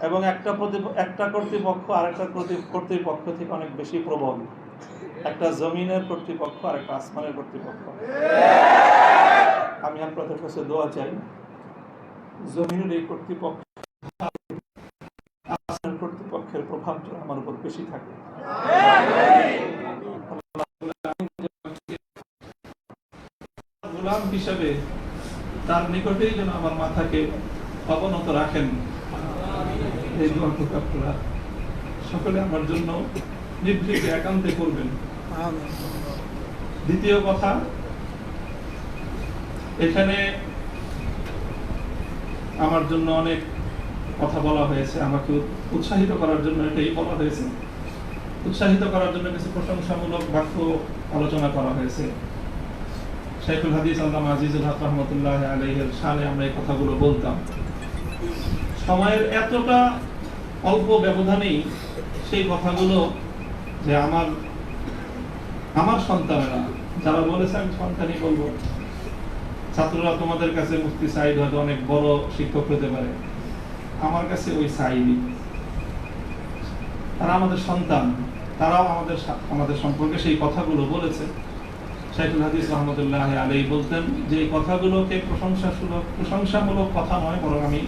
এবং একটা একটা কর্তৃপক্ষ আরেকটা কর্তৃ- কর্তৃপক্ষ থেকে অনেক বেশি প্রবল একটা জমিনের কর্তৃপক্ষ আর একটা আসমানের কর্তৃপক্ষ আমি আপনাদের কাছে দোয়া চাই জমিনের এই কর্তৃপক্ষ কর্তৃপক্ষের প্রভাব আমার উপর বেশি থাকে গোলাম হিসাবে তার নিকটেই যেন আমার মাথাকে অবনত রাখেন এই দোয়াটুকু আপনারা সকলে আমার জন্য নিভৃতে একান্তে করবেন। দ্বিতীয় কথা, এখানে আমার জন্য অনেক কথা বলা হয়েছে, আমাকে উৎসাহিত করার জন্য এটাই বলা হয়েছে। উৎসাহিত করার জন্য কিছু প্রশংসামূলক বাক্য আলোচনা করা হয়েছে। শাইখুল হাদিস আল্লামা আজিজুল হক রহমতুল্লাহ আলাইহের সালে আমরা এই কথাগুলো বলতাম। সময়ের এতটা অল্প ব্যবধানেই সেই কথাগুলো যে আমার আমার সন্তানেরা, যারা বলেছে, আমি সন্তানই বলব। ছাত্ররা তোমাদের কাছে মুফতি সাইদ হয়তো অনেক বড় শিক্ষক হতে পারে। আমার কাছে ওই সাইদই তারা আমাদের সন্তান, তারাও আমাদের আমাদের সম্পর্কে সেই কথাগুলো বলেছে। শাইখুল হাদিস রহমতুল্লাহ আলাই বলতেন, যে কথাগুলোকে প্রশংসাসূলক প্রশংসামূলক কথা নয়, বরং আমি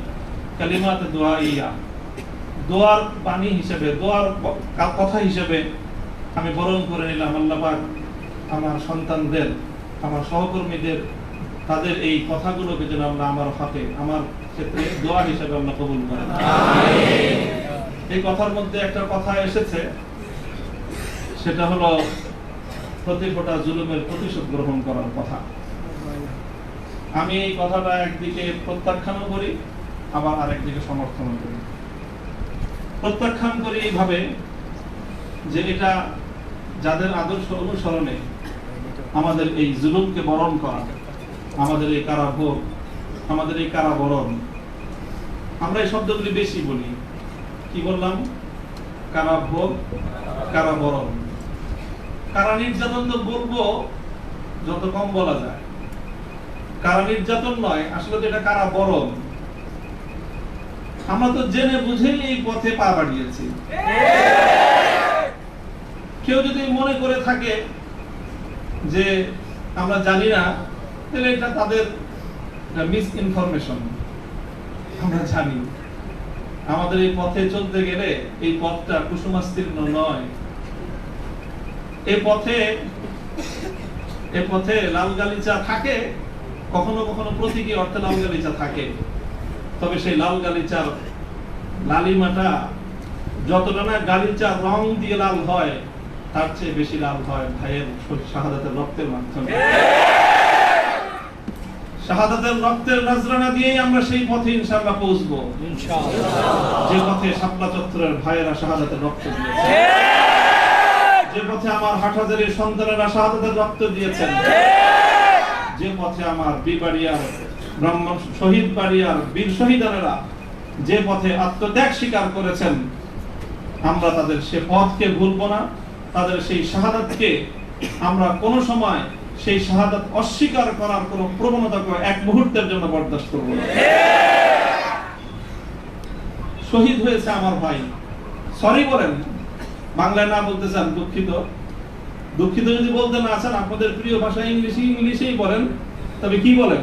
কালিমাতে দোয়া ইয়া দোয়ার বাণী হিসেবে দোয়ার কথা হিসেবে আমি বরণ করে নিলাম আল্লাহ পাক আমার সন্তানদের আমার সহকর্মীদের তাদের এই কথাগুলোকে যেন আল্লাহ আমার হাতে আমার ক্ষেত্রে দোয়া হিসেবে আল্লাহ কবুল করেন। এই কথার মধ্যে একটা কথা এসেছে সেটা হলো প্রতি ফোটা জুলুমের প্রতিশোধ গ্রহণ করার কথা। আমি এই কথাটা একদিকে প্রত্যাখ্যানও করি আবার আরেকদিকে সমর্থনও করি। প্রত্যাখ্যান করি এইভাবে যে এটা যাদের আদর্শ অনুসরণে আমাদের এই জুলুমকে বরণ করা, আমাদের এই কারাভোগ, আমাদের এই কারাবরণ, আমরা এই শব্দগুলি বেশি বলি। কি বললাম? কারাভোগ, কারাবরণ। কারা নির্যাতন তো বলব, যত কম বলা যায়। কারা নির্যাতন নয়, আসলে তো এটা কারা বরণ আমরা তো জেনে বুঝেই এই পথে পা বাড়িয়েছি। কেউ যদি মনে করে থাকে যে আমরা জানি না, তাহলে এটা তাদের মিস ইনফরমেশন আমরা জানি। আমাদের এই পথে চলতে গেলে এই পথটা কুসুমাস্তীর্ণ নয়। এই পথে, এ পথে লাল গালিচা থাকে, কখনো কখনো প্রতীকী অর্থে লাল গালিচা থাকে। তবে সেই লাল গালিচার লালিমাটা যতটা না গালিচার রং দিয়ে লাল হয় তার চেয়ে বেশি লাল হয় ভাইয়ের শাহাদাতের রক্তের মাধ্যমে। শাহাদাতের রক্তের নজরানা দিয়েই আমরা সেই পথে ইনশাআল্লাহ পৌঁছবো। যে পথে শাপলা চত্বরের ভাইয়েরা শাহাদাতের রক্ত দিয়েছে যে পথে আমার হাটহাজারের সন্তানেরা শাহাদাতের রক্ত দিয়েছেন। যে পথে আমার বিবাড়িয়ার ব্রাহ্মণ শহীদ বাড়িয়ার বীর শহীদানেরা যে পথে আত্মত্যাগ স্বীকার করেছেন, আমরা তাদের সে পথকে ভুলবো না, তাদের সেই শাহাদাতকে আমরা কোনো সময় সেই শাহাদাত অস্বীকার করার কোনো প্রবণতাকে এক মুহূর্তের জন্য বরদাস্ত করব শহীদ হয়েছে আমার ভাই। সরি বলেন, বাংলায় না বলতে চান, দুঃখিত। দুঃখিত যদি বলতে না চান, আপনাদের প্রিয় ভাষা ইংলিশ ইংলিশেই বলেন, তবে কি বলেন?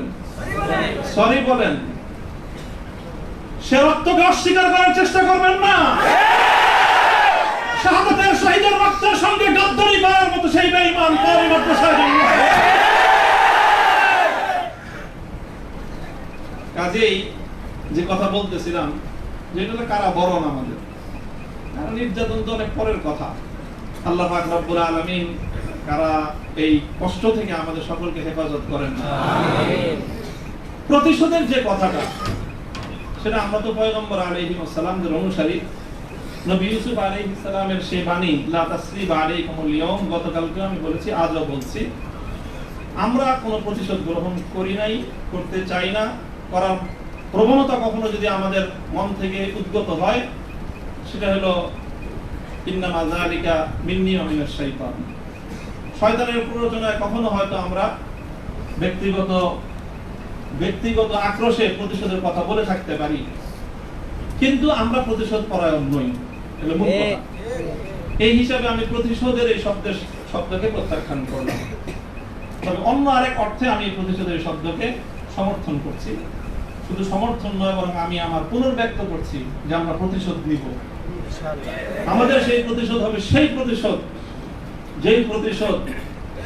সরি বলেন। সে রক্তকে অস্বীকার করার চেষ্টা করবেন না। শাহাদাতের শহীদের রক্তের সঙ্গে গাদ্দারি করার মতো সেই বেঈমান তার মাত্র শহীদ কাজেই যে কথা বলতেছিলাম যে কারা বরণ আমাদের? নির্যাতন তো অনেক পরের কথা। আল্লাহ পাক রব্বুল কারা এই কষ্ট থেকে আমাদের সকলকে হেফাজত করেন প্রতিশোধের যে কথাটা, সেটা আমরা তো পয়গম্বর আলাইহিস সালামদের অনুসারী। নবী ইউসুফ আলাইহিস সালামের সেই বাণী, লা তাসরিবা আলাইকুমুল ইয়াউম গতকালকে আমি বলেছি, আজও বলছি। আমরা কোনো প্রতিশোধ গ্রহণ করি নাই, করতে চাই না। করার প্রবণতা কখনো যদি আমাদের মন থেকে উদ্গত হয়, সেটা হলো, ইন্নামা যালিকা মিন্নি ওয়া মিনাশ শাইতান শয়তানের প্ররোচনায় কখনো হয়তো আমরা ব্যক্তিগত ব্যক্তিগত আক্রোশে প্রতিশোধের কথা বলে থাকতে পারি। কিন্তু আমরা প্রতিশোধ পরায়ণ নই। এই হিসাবে আমি প্রতিশোধের এই শব্দের শব্দকে প্রত্যাখ্যান করলাম। তবে অন্য আরেক অর্থে আমি এই প্রতিশোধের শব্দকে সমর্থন করছি। শুধু সমর্থন নয় বরং আমি আমার পুনর্ব্যক্ত করছি যে আমরা প্রতিশোধ নিব। আমাদের সেই প্রতিশোধ হবে সেই প্রতিশোধ যেই প্রতিশোধ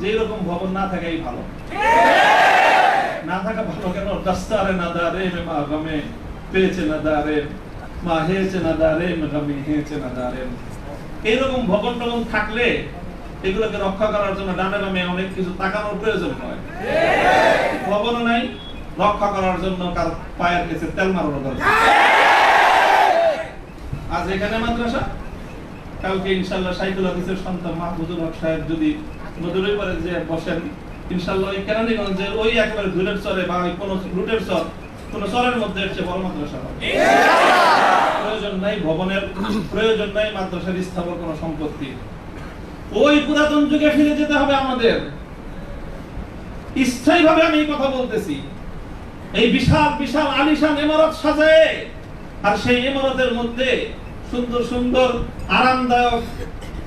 যে এরকম ভবন না থাকাই ভালো। না থাকা ভালো কেন? দস্তারে না দারে মে মা গমে, পেয়েছে না দারে, মা হেয়েছে না দারে মে গমে হেয়েছে না দারে। এইরকম ভবন টবন থাকলে এগুলোকে রক্ষা করার জন্য ডানে বামে অনেক কিছু তাকানোর প্রয়োজন হয়। ভবন নাই, রক্ষা করার জন্য কার পায়ের কাছে তেল মারানো দরকার। আজ এখানে মাদ্রাসা? কালকে ইনশাল্লাহ সাইকুল হাদিসের সন্তান মাহমুদুল হক সাহেব যদি নদীর পারে যে বসেন ইনশাল্লাহ ওই কেরানীগঞ্জের ওই একেবারে ধুলের চরে বা কোনো রুটের চর, কোনো চরের মধ্যে চেয়ে বড় মাদ্রাসা প্রয়োজন নাই ভবনের, প্রয়োজন নাই মাদ্রাসার স্থাপন কোনো সম্পত্তি। ওই পুরাতন যুগে ফিরে যেতে হবে আমাদের। স্থায়ীভাবে আমি এই কথা বলতেছি। এই বিশাল বিশাল আলিশান ইমারত সাজায়, আর সেই ইমারতের মধ্যে সুন্দর সুন্দর, আরামদায়ক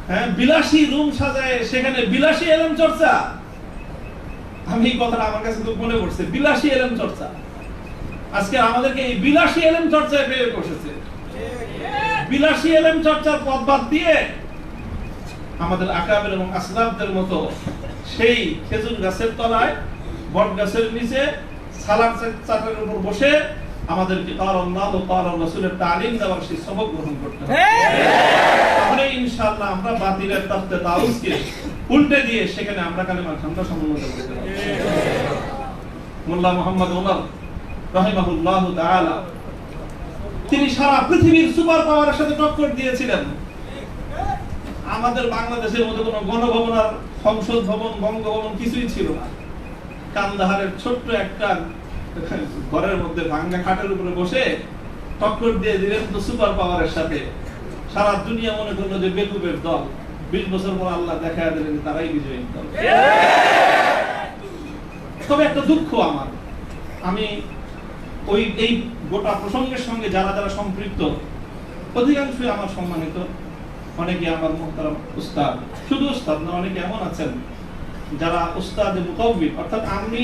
হ্যাঁ বিলাসী রুম সাজায়, সেখানে বিলাসী চর্চা। আমি কথাটা আমার কাছে খুব মনে বিলাসী চর্চা। আজকে আমাদেরকে এই বিলাসী চর্চায় পেয়ে বসেছে। বিলাসী চর্চার পথ বাদ দিয়ে আমাদের আকাবের এবং আসলাফদের মতো সেই খেজুর গাছের তলায়, বট গাছের নিচে, সালাদ চাটের উপর বসে আমাদেরকে কার আল্লাহ ও কার রাসূলের তালিম দেওয়ার সেই সবক গ্রহণ করতে হবে। তাহলে ইনশাআল্লাহ আমরা বাতিলের তত্ত্বে তাউসকে উল্টে দিয়ে সেখানে আমরা কালেমা ঠান্ডা সমন্বিত করতে পারব। মোল্লা মোহাম্মদ ওমর রাহিমাহুল্লাহ তাআলা তিনি সারা পৃথিবীর সুপার পাওয়ারের সাথে টক্কর দিয়েছিলেন। আমাদের বাংলাদেশের মধ্যে কোনো গণভবন আর সংসদ ভবন বঙ্গভবন কিছুই ছিল না। কান্দাহারের ছোট্ট একটা ঘরের মধ্যে ভাঙ্গা খাটের উপরে বসে টক্কর দিয়ে দিলেন তো সুপার পাওয়ারের সাথে। সারা দুনিয়া মনে করল যে বেকুবের দল। বিশ বছর পর আল্লাহ দেখা দিলেন তারাই বিজয়ী দল। তবে একটা দুঃখ আমার। আমি ওই, এই গোটা প্রসঙ্গের সঙ্গে যারা যারা সম্পৃক্ত, অধিকাংশই আমার সম্মানিত। অনেকে আমার মোহতারাম উস্তাদ। শুধু উস্তাদ না, অনেকে এমন আছেন যারা উস্তাদ মুকাউবিদ অর্থাৎ আমি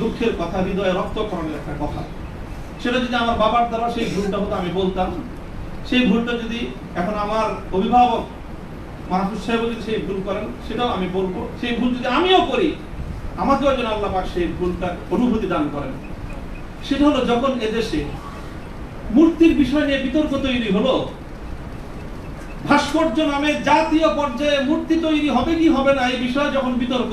দুঃখের কথা, হৃদয়ে রক্তকরণের একটা কথা। সেটা যদি আমার বাবার দ্বারা সেই ভুলটা হতো, আমি বলতাম। সেই ভুলটা যদি এখন আমার অভিভাবক মাহফুজ সাহেব যদি সেই ভুল করেন, সেটাও আমি বলব। সেই ভুল যদি আমিও করি, আমাকেও যেন আল্লাহ পাক সেই ভুলটা অনুভূতি দান করেন। সেটা হলো যখন এদেশে মূর্তির বিষয় নিয়ে বিতর্ক তৈরি হলো, ভাস্কর্য নামে জাতীয় পর্যায়ে মূর্তি তৈরি হবে কি হবে না, এই বিষয়ে যখন বিতর্ক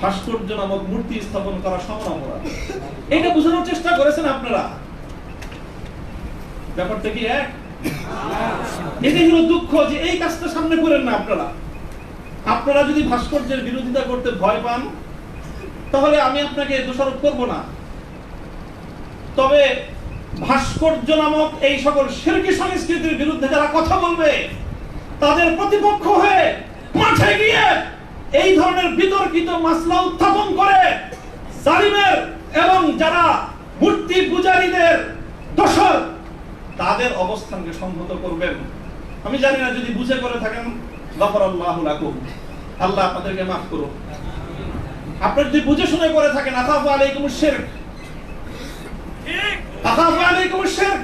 ভাস্কর্য নামক মূর্তি স্থাপন করা সমান অপরাধ এটা বোঝানোর চেষ্টা করেছেন আপনারা। ব্যাপারটা কি এক? এটাই হলো দুঃখ যে এই কাজটা সামনে করেন না আপনারা। আপনারা যদি ভাস্কর্যের বিরোধিতা করতে ভয় পান, তাহলে আমি আপনাকে দোষারোপ করব না। তবে ভাস্কর্য নামক এই সকল সংস্কৃতির বিরুদ্ধে যারা কথা বলবে, তাদের প্রতিপক্ষ হয়ে মাঠে গিয়ে এই ধরনের বিতর্কিত মাসলা উত্থাপন করে জালিমের এবং যারা মূর্তি পূজারীদের দোষর, তাদের অবস্থানকে সংহত করবেন। আমি জানি না, যদি বুঝে করে থাকেন, গফরাল্লাহু লাকুম। আল্লাহ আপনাদেরকে মাফ করুন আপনারা যদি বুঝে শুনে করে থাকেন আখাফু আলাইকুম শিরক আখাফু আলাইকুম শিরক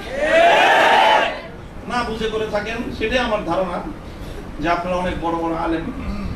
না বুঝে করে থাকেন, সেটাই আমার ধারণা যে আপনারা অনেক বড় বড় আলেম।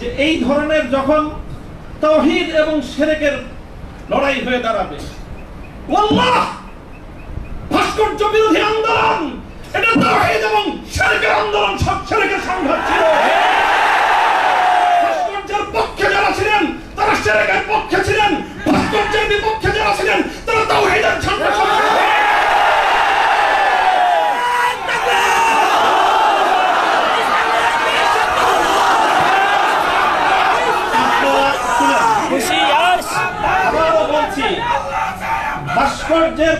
যে এই ধরনের যখন তৌহিদ এবং সেরেকের লড়াই হয়ে দাঁড়াবে ভাস্কর্য বিরোধী আন্দোলন! এটা তাওহীদ এবং শিরকের আন্দোলন, সব শিরকের সংঘাত ছিল। ভাস্কর্যের পক্ষে যারা ছিলেন, তারা শিরকের পক্ষে ছিলেন। ভাস্কর্যের বিপক্ষে যারা ছিলেন, তারা তাওহীদের ঝান্ডা সঙ্গে আপনারা শুনেন। আবারও বলছি ভাস্কর্যের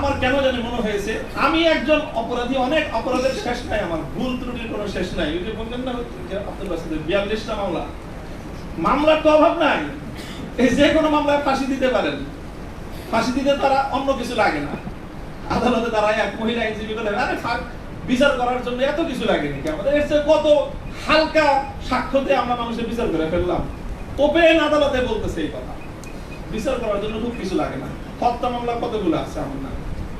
আমার কেন জানি মনে হয়েছে, আমি একজন অপরাধী, অনেক অপরাধের শেষ নাই আমার, ভুল ত্রুটির কোনো শেষ নাই। ওই যে বললেন না আব্দুল বাসিদের বিয়াল্লিশটা মামলা, মামলার তো অভাব নাই। এই যে কোনো মামলায় ফাঁসি দিতে পারেন। ফাঁসি দিতে তারা অন্য কিছু লাগে না। আদালতে তারা এক মহিলা আইনজীবী বলে আরে বিচার করার জন্য এত কিছু লাগে নাকি আমাদের এর চেয়ে কত হালকা সাক্ষ্যতে আমরা মানুষের বিচার করে ফেললাম। ওপেন আদালতে বলতেছে এই কথা। বিচার করার জন্য খুব কিছু লাগে না। হত্যা মামলা কতগুলো আছে আমার না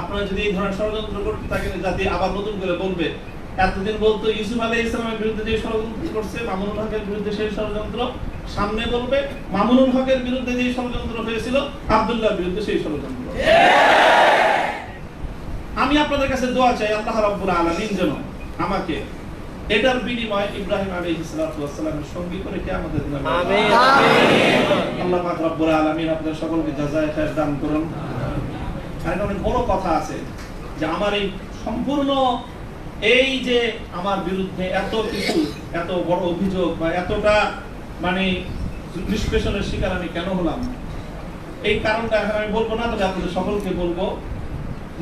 আপনারা যদি এই ধরনের ষড়যন্ত্র করতে থাকেন জাতি আবার নতুন করে বলবে। এতদিন বলতো ইউসুফ আলী ইসলামের বিরুদ্ধে যে ষড়যন্ত্র করছে মামুনুল হকের বিরুদ্ধে সেই ষড়যন্ত্র সামনে বলবে। মামুনুল হকের বিরুদ্ধে যে ষড়যন্ত্র হয়েছিল আব্দুল্লাহর বিরুদ্ধে সেই ষড়যন্ত্র। আমি আপনাদের কাছে দোয়া চাই আল্লাহ রাব্বুল আলামিন যেন আমাকে এটার বিনিময়ে ইব্রাহিম আলাইহিস সালাতু ওয়াস সালামের সঙ্গী করে কিয়ামতের দিনে আমিন। আল্লাহ পাক রব্বুল আলামিন আপনাদের সকলকে জাযায়ে খায়ের দান করুন। একটা অনেক বড় কথা আছে যে আমার এই সম্পূর্ণ এই যে আমার বিরুদ্ধে এত কিছু এত বড় অভিযোগ বা এতটা মানে নিষ্পেষণের শিকার আমি কেন হলাম? এই কারণটা এখন আমি বলব না তবে আপনাদের সকলকে বলব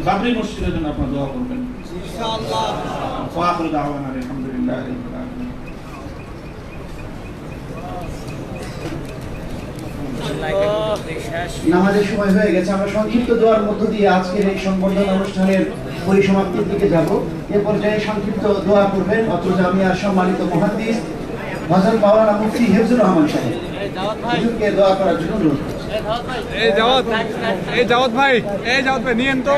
বাবরি মসজিদের জন্য আপনারা দোয়া করবেন। আলহামদুলিল্লাহ রাব্বিল আলামিন নামাজের সময় হয়ে গেছে আমরা সংক্ষিপ্ত দোয়ার মধ্য দিয়ে আজকের এই সংবর্ধনা অনুষ্ঠানের পরিসমাপ্তির দিকে যাব। এ পর্যায়ে সংক্ষিপ্ত দোয়া করবেন অত্র জামিয়ার সম্মানিত মহাদিস হজরত মাওলানা মুফতি হেফজুর রহমান সাহেব। হুজুরকে দোয়া করার জন্য অনুরোধ এই জাওয়াত এই জাওয়াত ভাই এই জাওয়াত ভাই নিয়েন তো।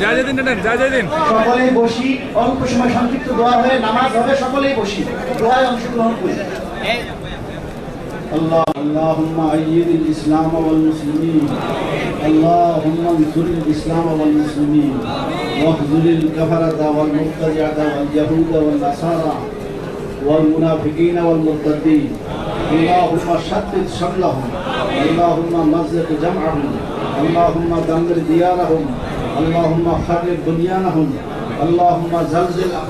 যা যা দিন নেন যা যা দিন। সকলেই বসি অল্প সময় সংক্ষিপ্ত দোয়া হয়ে নামাজ হবে সকলেই বসি। দোয়ায় অংশগ্রহণ করি। الله اللهم أيد الإسلام والمسلمين. اللهم انصر الإسلام والمسلمين. واخذل الكفرة والمبتدعة واليهود والنصارى والمنافقين والمرتدين اللهم شتت شملهم. اللهم مزق جمعهم. اللهم دمر ديارهم. اللهم خرب بنيانهم. اللهم زلزل